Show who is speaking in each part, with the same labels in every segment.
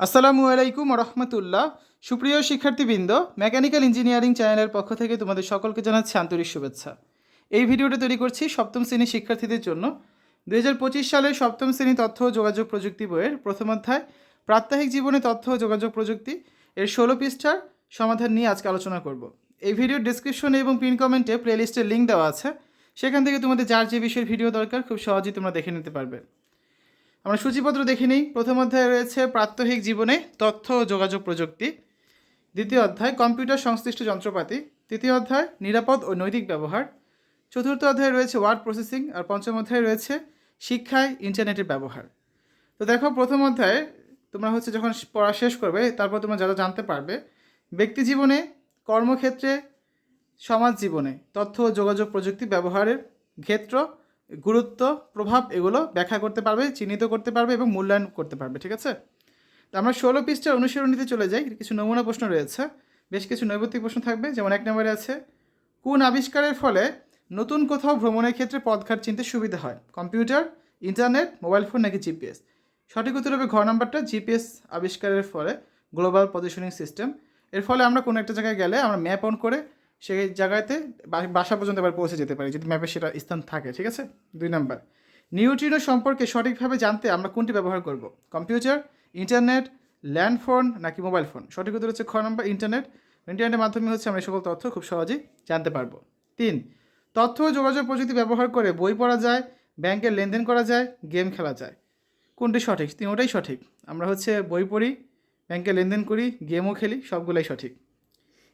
Speaker 1: আসসালামু আলাইকুম রহমতুল্লাহ সুপ্রিয় শিক্ষার্থীবৃন্দ, মেকানিক্যাল ইঞ্জিনিয়ারিং চ্যানেলের পক্ষ থেকে তোমাদের সকলকে জানাচ্ছি আন্তরিক শুভেচ্ছা। এই ভিডিওটা তৈরি করছি সপ্তম শ্রেণির শিক্ষার্থীদের জন্য। দু হাজার পঁচিশ সালের সপ্তম শ্রেণি তথ্য ও যোগাযোগ প্রযুক্তি বইয়ের প্রথম অধ্যায়, প্রাত্যহিক জীবনে তথ্য ও যোগাযোগ প্রযুক্তি এর ষোলো পৃষ্ঠার সমাধান নিয়ে আজকে আলোচনা করব। এই ভিডিওর ডিসক্রিপশনে এবং পিন কমেন্টে প্লেলিস্টের লিঙ্ক দেওয়া আছে। সেখান থেকে তোমাদের যার যে বিষয়ের ভিডিও দরকার, খুব সহজেই তোমরা দেখে নিতে পারবে। আমরা সূচিপত্র দেখে নিই। প্রথম অধ্যায়ে রয়েছে প্রাত্যহিক জীবনে তথ্য ও যোগাযোগ প্রযুক্তি। দ্বিতীয় অধ্যায়, কম্পিউটার সংশ্লিষ্ট যন্ত্রপাতি। তৃতীয় অধ্যায়, নিরাপদ ও নৈতিক ব্যবহার। চতুর্থ অধ্যায়ে রয়েছে ওয়ার্ড প্রসেসিং। আর পঞ্চম অধ্যায়ে রয়েছে শিক্ষায় ইন্টারনেটের ব্যবহার। তো দেখো, প্রথম অধ্যায়ে তোমরা হচ্ছে যখন পড়া শেষ করবে, তারপর তোমরা যারা জানতে পারবে, ব্যক্তি জীবনে, কর্মক্ষেত্রে, সমাজ জীবনে তথ্য ও যোগাযোগ প্রযুক্তি ব্যবহারের ক্ষেত্র গুরুত্ব, প্রভাব এগুলো ব্যাখ্যা করতে পারবে, চিহ্নিত করতে পারবে এবং মূল্যায়ন করতে পারবে, ঠিক আছে? তো আমরা ষোলো পৃষ্ঠার অনুসরণীতে চলে যাই। কিছু নমুনা প্রশ্ন রয়েছে। বেশ কিছু নৈবত্তিক প্রশ্ন থাকবে। যেমন এক নম্বরে আছে, কোন আবিষ্কারের ফলে নতুন কোথাও ভ্রমণের ক্ষেত্রে পথঘাট চিনতে সুবিধা হয়? কম্পিউটার, ইন্টারনেট, মোবাইল ফোন নাকি জিপিএস? সঠিক উত্তর হবে ঘ নাম্বারটা, জিপিএস আবিষ্কারের ফলে গ্লোবাল পজিশনিং সিস্টেম। এর ফলে আমরা কোনো একটা জায়গায় গেলে আমরা ম্যাপ অন করে সেই জায়গাতে বাসা পর্যন্ত আবার পৌঁছে যেতে পারি, যদি ম্যাপে সেটা স্থান থাকে, ঠিক আছে? দুই নাম্বার। নিউট্রিনো সম্পর্কে সঠিকভাবে জানতে আমরা কোনটি ব্যবহার করব? কম্পিউটার, ইন্টারনেট, ল্যান্ড ফোন নাকি মোবাইল ফোন? সঠিক উত্তর হচ্ছে খ নম্বর, ইন্টারনেট। ইন্টারনেটের মাধ্যমে হচ্ছে আমরা সকল তথ্য খুব সহজেই জানতে পারব। তিন, তথ্য যোগাযোগ প্রযুক্তি ব্যবহার করে বই পড়া যায়, ব্যাংকের লেনদেন করা যায়, গেম খেলা যায়। কোনটি সঠিক? তিনোটাই সঠিক। আমরা হচ্ছে বই পড়ি, ব্যাংকে লেনদেন করি, গেমও খেলি, সবগুলোই সঠিক।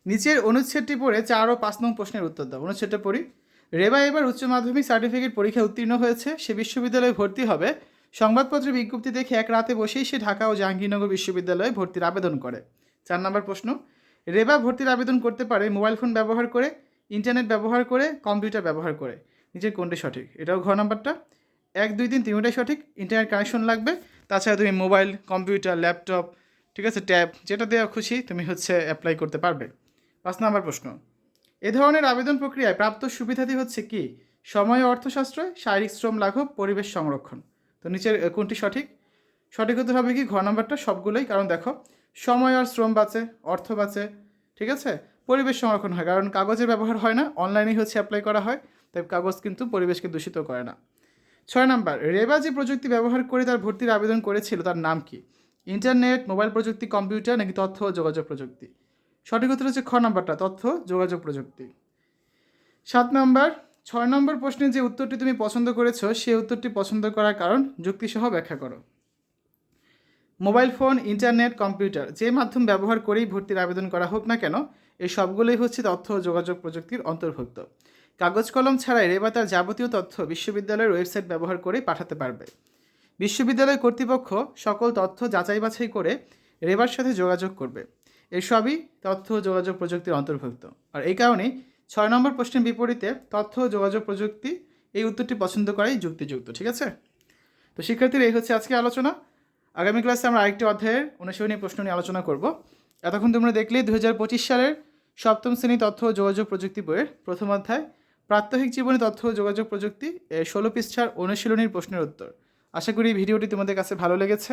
Speaker 1: নিচের অনুচ্ছেদটি পড়ে চার ও পাঁচ নং প্রশ্নের উত্তর দাও। অনুচ্ছেদটা পড়ি। রেবা এবার উচ্চ মাধ্যমিক সার্টিফিকেট পরীক্ষায় উত্তীর্ণ হয়েছে। সে বিশ্ববিদ্যালয়ে ভর্তি হবে। সংবাদপত্রের বিজ্ঞপ্তি দেখে এক রাতে বসেই সে ঢাকা ও জাহাঙ্গীরনগর বিশ্ববিদ্যালয়ে ভর্তির আবেদন করে। চার নম্বর প্রশ্ন, রেবা ভর্তির আবেদন করতে পারে মোবাইল ফোন ব্যবহার করে, ইন্টারনেট ব্যবহার করে, কম্পিউটার ব্যবহার করে। নিজের কোনটি সঠিক? এটাও ঘ নাম্বারটা। এক, দুই, তিন, তিনটাই সঠিক। ইন্টারনেট কানেকশন লাগবে। তাছাড়া তুমি মোবাইল, কম্পিউটার, ল্যাপটপ, ঠিক আছে, ট্যাব, যেটা দেওয়া খুশি, তুমি হচ্ছে অ্যাপ্লাই করতে পারবে। পাঁচ নম্বর প্রশ্ন। এ ধরনের আবেদন প্রক্রিয়ায় প্রাপ্ত সুবিধাটি হচ্ছে কি? সময় ও অর্থ সাশ্রয় শারীরিক শ্রম লাঘব, পরিবেশ সংরক্ষণ। তো নিচের কোনটি সঠিক? সঠিক উত্তর হবে কি? ঘ নাম্বারটা সবগুলোই, কারণ দেখো, সময় আর শ্রম বাঁচে, অর্থ বাঁচে, ঠিক আছে? পরিবেশ সংরক্ষণ হয়, কারণ কাগজের ব্যবহার হয় না, অনলাইনেই হচ্ছে অ্যাপ্লাই করা হয়, তাই কাগজ কিন্তু পরিবেশকে দূষিত করে না। ছয় নাম্বার, রেবা যে প্রযুক্তি ব্যবহার করে তার ভর্তির আবেদন করেছিল, তার নাম কি? ইন্টারনেট, মোবাইল প্রযুক্তি, কম্পিউটার, নাকি তথ্য ও যোগাযোগ প্রযুক্তি? সঠিক উত্তর হচ্ছে খ নাম্বারটা, তথ্য, যোগাযোগ প্রযুক্তি। সাত নাম্বার, ছয় নম্বর প্রশ্নে যে উত্তরটি তুমি পছন্দ করেছ সেই উত্তরটি পছন্দ করার কারণ যুক্তিসহ ব্যাখ্যা করো। মোবাইল ফোন, ইন্টারনেট, কম্পিউটার, যে মাধ্যম ব্যবহার করেই ভর্তির আবেদন করা হোক না কেন, এই সবগুলোই হচ্ছে তথ্য ও যোগাযোগ প্রযুক্তির অন্তর্ভুক্ত। কাগজ কলম ছাড়াই রেবা তার যাবতীয় তথ্য বিশ্ববিদ্যালয়ের ওয়েবসাইট ব্যবহার করেই পাঠাতে পারবে। বিশ্ববিদ্যালয় কর্তৃপক্ষ সকল তথ্য যাচাই বাছাই করে রেবার সাথে যোগাযোগ করবে। এর সবই তথ্য ও যোগাযোগ প্রযুক্তির অন্তর্ভুক্ত। আর এই কারণেই ছয় নম্বর প্রশ্নের বিপরীতে তথ্য ও যোগাযোগ প্রযুক্তি এই উত্তরটি পছন্দ করাই যুক্তিযুক্ত, ঠিক আছে? তো শিক্ষার্থীরা, এই হচ্ছে আজকে আলোচনা। আগামী ক্লাসে আমরা আরেকটি অধ্যায়ের অনুশীলনী প্রশ্ন নিয়ে আলোচনা করব। এতক্ষণ তোমরা দেখলে দু হাজার পঁচিশ সালের সপ্তম শ্রেণি তথ্য ও যোগাযোগ প্রযুক্তি বইয়ের প্রথম অধ্যায়, প্রাত্যহিক জীবনে তথ্য ও যোগাযোগ প্রযুক্তি ষোলো পৃষ্ঠার অনুশীলনীর প্রশ্নের উত্তর। আশা করি ভিডিওটি তোমাদের কাছে ভালো লেগেছে।